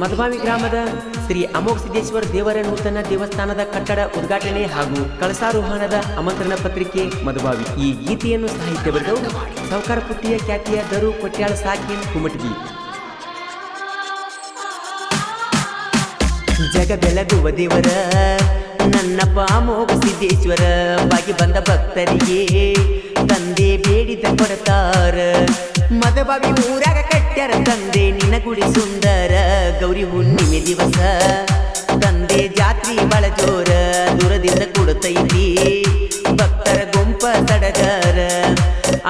ಮಧುಬಾವಿ ಗ್ರಾಮದ ಶ್ರೀ ಅಮೋಘ ಸಿದ್ದೇಶ್ವರ ದೇವರ ನೂತನ ದೇವಸ್ಥಾನದ ಕಟ್ಟಡ ಉದ್ಘಾಟನೆ ಹಾಗೂ ಕಳಸಾರೋಹಣದ ಆಮಂತ್ರಣ ಪತ್ರಿಕೆ ಮಧುಬಾವಿ. ಈ ಗೀತೆಯನ್ನು ಸಾಹಿತ್ಯ ಬರೆದವರು ಸಾವುಕಾರ ಪುಟ್ಟಿಯ ಖ್ಯಾತಿಯ ದರು ಕೊಟ್ಯಾಳ ಸಾಕಿನ್ ಕುಮಟಗಿ. ಜಗ ಬೆಳಗುವ ದೇವರ, ನನ್ನಪ್ಪ ಅಮೋಘ ಸಿದ್ದೇಶ್ವರ, ಬಾಗಿ ಬಂದ ಭಕ್ತರಿಗೆ ತಂದೆ ಬೇಡಿದ ಕೊಡತಾರ ಮದಬಾವಿ ಊರಾಗ ಕಟ್ಟ್ಯಾರ ತಂದೆ, ನಿನ್ನ ಗುಡಿ ಸುಂದರ, ಗೌರಿ ಹುಣ್ಣಿಮೆ ದಿವಸ. ತಂದೆ ಜಾತ್ರಿ ಬಳ ಜೋರ, ದೂರದಿಂದ ಕೊಡುತ್ತೈತಿ ಭಕ್ತರ ಗುಂಪ ಸಡಗರ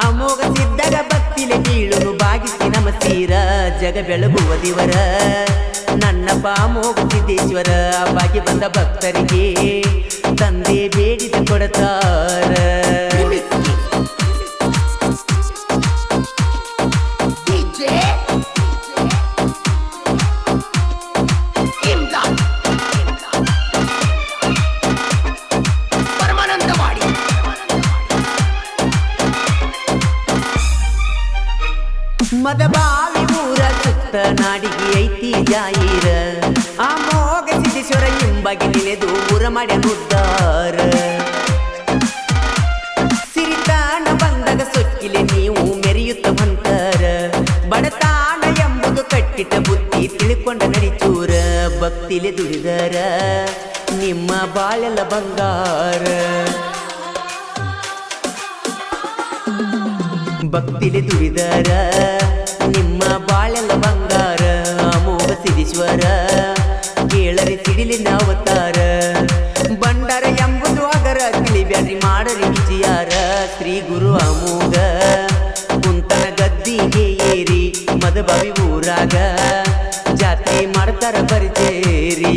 ಅಮೋಘ ಸಿದ್ದಾಗ ಭಕ್ತಿಲೆ ಬೀಳುನು ಬಾಗಿಸಿ ನಮಸ್ತೀರ ಜಗ ಬೆಳಗುವ ದೇವರ. ನನ್ನ ಅಮೋಘ ಸಿದ್ದೇಶ್ವರ ಬಾಗಿ ಬಂದ ಭಕ್ತರಿಗೆ ತಂದೆ ಬೇಡಿದ ಕೊಡತಾರ. ಮದಬಾವಿ ಊರ ಸುತ್ತ ನಾಡಿಗೆ ಐತಿ ಜಾಯಿರ ಆ ಮೋಗ ಸಿದ್ದೇಶ್ವರ ಎಂಬಾಗಿ ನೆನೆದು ಊರ ಮಾಡ್ಯ ಮುದ್ದಾರ ಸಿರಿತಾಣ ಬಂದಾಗ ಸೊಕ್ಕಿಲೆ ನೀವು ಮೆರೆಯುತ್ತ ಬಂತಾರ ಬಡತಾಣ ಎಂಬುದು ಕಟ್ಟಿಟ್ಟ ಬುದ್ಧಿ ತಿಳ್ಕೊಂಡ ನಡಿಚೂರ. ಭಕ್ತಿಲೆ ದುಡಿದರ ನಿಮ್ಮ ಬಾಳೆಲ್ಲ ಬಂಗಾರ. ಭಕ್ತಿಲಿ ದುಡಿದರ. ನಿಮ್ಮ ಬಾಳೆಲ್ಲ ಬಂಗಾರ, ಅಮೋಘ ಸಿದೀಶ್ವರ ಕೇಳರಿ ಸಿಡಿಲಿನ ಅವತಾರ ಬಂಡಾರ ಎಂಬುದು ಅಗರ ತಿಳಿಬ್ಯಾಡ್ರಿ ಮಾಡರಿ ವಿಜಯಾರ. ಶ್ರೀ ಗುರು ಅಮೋಘ, ಕುಂತನ ಗದ್ದಿಗೆ ಏರಿ, ಮದಬಾವಿ ಊರಾಗ. ಜಾತ್ರೆ ಮಾಡ್ತಾರ ಬರ್ಜೇರಿ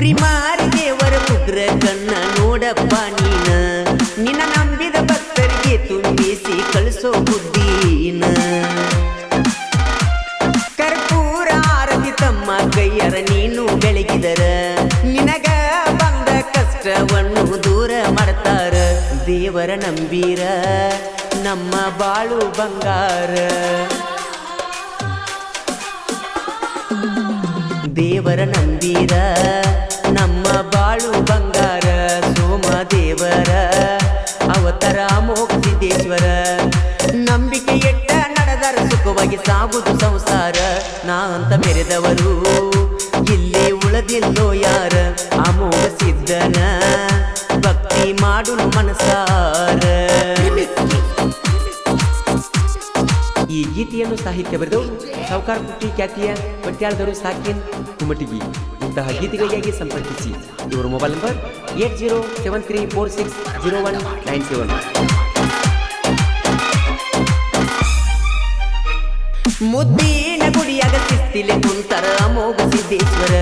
ಕುರಿ ಮಾರಿ ದೇವರ ಉಗ್ರ ಕಣ್ಣ ನೋಡಪ್ಪ ನೀನ. ನಿನ್ನ ನಂಬಿದ ಭಕ್ತರಿಗೆ ತುಂಬಿಸಿ ಕಳಿಸೋ ಬುದ್ಧೀನ ಕರ್ಪೂರ ಆರತಿ ತಮ್ಮ ಕೈಯರ ನೀನು ಬೆಳಗಿದರ. ನಿನಗ ಬಂದ ಕಷ್ಟವನ್ನು ದೂರ ಮಾಡ್ತಾರ. ದೇವರ ನಂಬೀರ ನಮ್ಮ ಬಾಳು ಬಂಗಾರ. ದೇವರ ನಮ್ಮ ಬಾಳು ಬಂಗಾರ, ಸೋಮದೇವರ, ಅವತರ ಮೋಕ್ಷಿದೇಶ್ವರ ನಂಬಿಕೆ ಎಟ್ಟ ನಡೆದರ ಸುಖವಾಗಿ ಸಾಗುದು ಸಂಸಾರ, ನಾ ಅಂತ ಮೆರೆದವರು. ಇಲ್ಲಿ ಉಳದಿಲ್ಲೋ ಯಾರ, ಅಮೋಘ ಸಿದ್ಧನ. ಭಕ್ತಿ ಮಾಡು ಮನಸಾರ. ಈ ಗೀತೆಯನ್ನು ಸಾಹಿತ್ಯ ಬರೆದು ಸಾವುಕಾರ ಪುಟ್ಟಿ ಖ್ಯಾತಿಯ ಪಟ್ಯಾಳದರು ಸಾಕಿನ್ ಕುಮಟಿಗಿ. ಇಂತಹ ಗೀತೆಗಳಿಗಾಗಿ ಸಂಪರ್ಕಿಸಿ ಇವರ mobile number eight zero seven three four six zero one nine seven ಮುದ್ದಿನ ಗುಡಿಯಾಗ ಶಿಸ್ತಿಲೆ ಕುಂತರ ಅಮೋಘ ಸಿದ್ದೇಶ್ವರ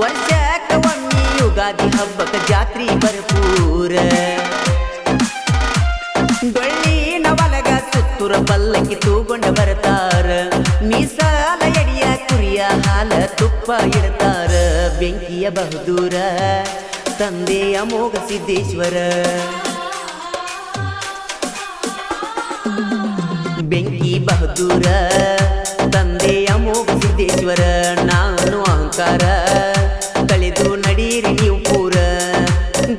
ವರ್ಷಕ್ಕ ಒಮ್ಮೆ ಯುಗಾದಿ ಹಬ್ಬಕ್ಕ ಜಾತ್ರಿ ಭರಪೂರ ಡೊಳ್ಳಿನ ಒಲಗ ಸುತ್ತುರ ಪಲ್ಲಕ್ಕಿ ತೂಗೊಂಡ ಬರ್ತಾರ ಮೀಸಾಲ ಎಡಿಯ ಹಾಲ ತುಪ್ಪ ಇಡ್ತಾರ. ಬೆಂಕಿಯ ಬಹದೂರ ತಂದೆಯ ಅಮೋಘ ಸಿದ್ದೇಶ್ವರ. ಬೆಂಕಿ ಬಹದೂರ ತಂದೆಯ ಅಮೋಘ ಸಿದ್ದೇಶ್ವರ. ನಾನು ಅಹಂಕಾರ, ಕಳೆದು ನಡೀರಿ ನೀವು ಪೂರ.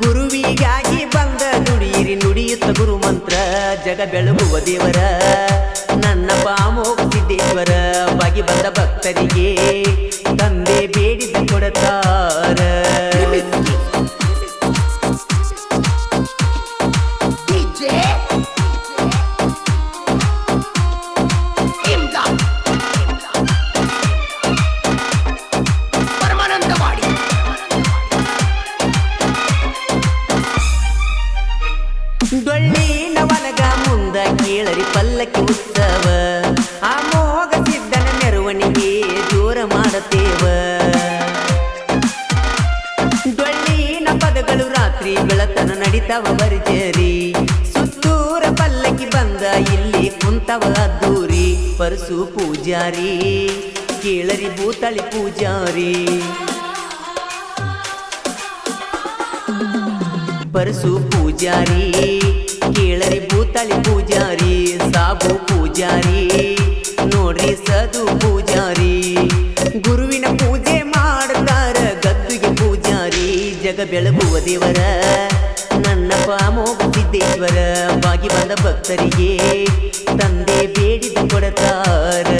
ಗುರುವಿಗಾಗಿ ಬಂದ ನುಡಿಯಿರಿ, ನುಡಿಯುತ್ತ ಗುರು ಮಂತ್ರ ಜಗ ಬೆಳಗುವ ದೇವರ ಬಂದ ಭಕ್ತರಿಗೆ ತಂದೆ ಬೇಡಿದ ಕೊಡತಾರ DJ Imdad ಪರಮಾನಂದವಾಡಿ ಡೊಳ್ಳಿನ ಒಲಗ ಮುಂದ ಕೇಳರಿ ಪಲ್ಲಕ್ಕಿ ಉತ್ಸವ ಭರ್ಜರಿ ಸುತ್ತೂರ ಪಲ್ಲಕ್ಕಿ ಬಂದ ಇಲ್ಲಿ ಕುಂತವ ಅದ್ದೂರಿ. ಪರಸು ಪೂಜಾರಿ, ಕೇಳರಿ ಭೂತಳಿ ಪೂಜಾರಿ. ಪರಸು ಪೂಜಾರಿ, ಕೇಳರಿ ಭೂತಳಿ ಪೂಜಾರಿ. ಸಾಬು ಪೂಜಾರಿ, ನೋಡ್ರಿ ಸದು ಪೂಜಾರಿ. ಗುರುವಿನ ಪೂಜೆ ಮಾಡ್ತಾರ ಗದ್ದುಗೆ ಪೂಜಾರಿ. ಜಗ ಬೆಳಗುವ ದೇವರ ನನ್ನ ಪಾಮೋಗ ಸಿದ್ದೇಶ್ವರ ಬಾಗಿ ಬಂದ ಭಕ್ತರಿಗೆ ತಂದೆ ಬೇಡಿದ ಕೊಡತಾರ